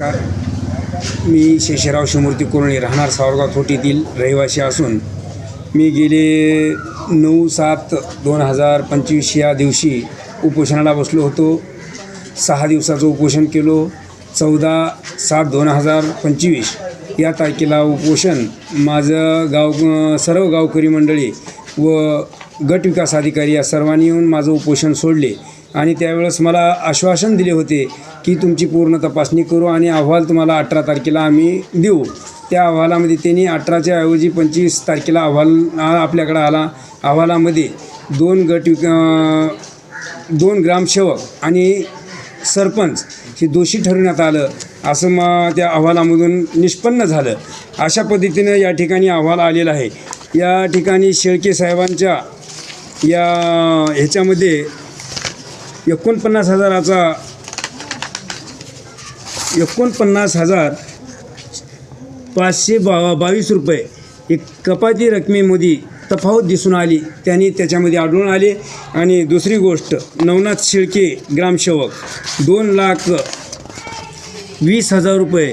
मी शेषराव शिमूर्ती कुरणे राहणार सावरगाव थोटीतील रहिवासी असून मी गेले नऊ सात दोन हजार पंचवीस या दिवशी उपोषणाला बसलो होतो. सहा दिवसाचं उपोषण केलो. चौदा सात दोन हजार पंचवीस या तारखेला उपोषण माझं गाव सर्व गावकरी मंडळी व गट विकास अधिकारी या सर्वांनी येऊन माझं उपोषण सोडले. आणि त्यावेळेस मला आश्वासन दिले होते की तुमची पूर्ण तपासणी करू आणि अहवाल तुम्हाला अठरा तारखेला आम्ही देऊ. त्या अहवालामध्ये त्यांनी अठराच्या ऐवजी पंचवीस तारखेला अहवाल आपल्याकडं आला. अहवालामध्ये दोन गट विक दोन ग्रामसेवक आणि सरपंच हे दोषी ठरवण्यात आलं असं मग त्या अहवालामधून निष्पन्न झालं. अशा पद्धतीनं या ठिकाणी अहवाल आलेला आहे. या ठिकाणी शेळके साहेबांच्या या ह्याच्यामध्ये एकोणपन्नास हजाराचा एकोणपन्नास हजार पाचशे बा बावीस रुपये एक कपाती रकमेमध्ये तफावत दिसून आली. त्यांनी त्याच्यामध्ये आढळून आले. आणि दुसरी गोष्ट नवनाथ शिळके ग्रामसेवक दोन लाख वीस हजार रुपये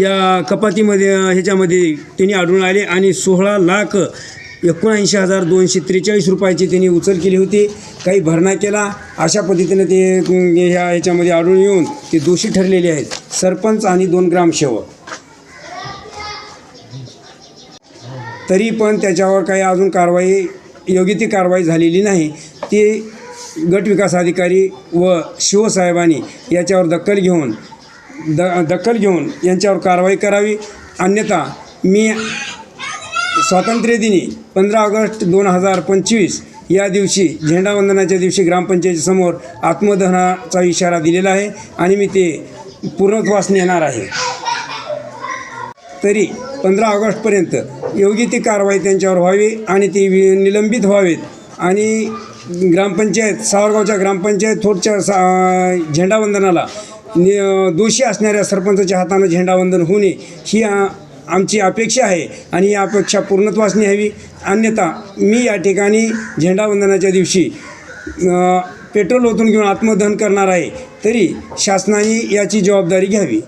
या कपातीमध्ये ह्याच्यामध्ये त्यांनी आढळून आले. आणि सोळा लाख एकोणऐंशी हजार दोनशे त्रेचाळीस रुपयाची त्यांनी उचल केली होती. काही भरणा केला. अशा पद्धतीनं ते ह्या ह्याच्यामध्ये आढळून येऊन ते दोषी ठरलेले आहेत. सरपंच आणि दोन ग्रामसेवक. तरी पण त्याच्यावर काही अजून कारवाई योग्य ती कारवाई झालेली नाही. ते गट विकास अधिकारी व शिवसाहेबांनी याच्यावर दखल घेऊन द दखल घेऊन यांच्यावर कारवाई करावी. अन्यथा मी स्वातंत्र्यदिनी पंधरा ऑगस्ट दोन हजार पंचवीस या दिवशी झेंडावंदनाच्या दिवशी ग्रामपंचायतीसमोर आत्मदहनाचा इशारा दिलेला आहे आणि मी ते पूर्णत्वास नेणार आहे. तरी पंधरा ऑगस्टपर्यंत योग्य ती कारवाई त्यांच्यावर व्हावी आणि ती वि- निलंबित व्हावेत. आणि ग्रामपंचायत सावरगावच्या ग्रामपंचायत थोडच्या सा झेंडावंदनाला नि दोषी असणाऱ्या सरपंचाच्या हातानं झेंडावंदन होणे ही आमची अपेक्षा आहे आणि ही अपेक्षा पूर्णत्वास न्यावी अन्यथा मी या ठिकाणी झेंडावंदनाच्या दिवशी पेट्रोल ओतून घेऊन आत्मदहन करणार आहे तरी शासनाने याची जबाबदारी घ्यावी.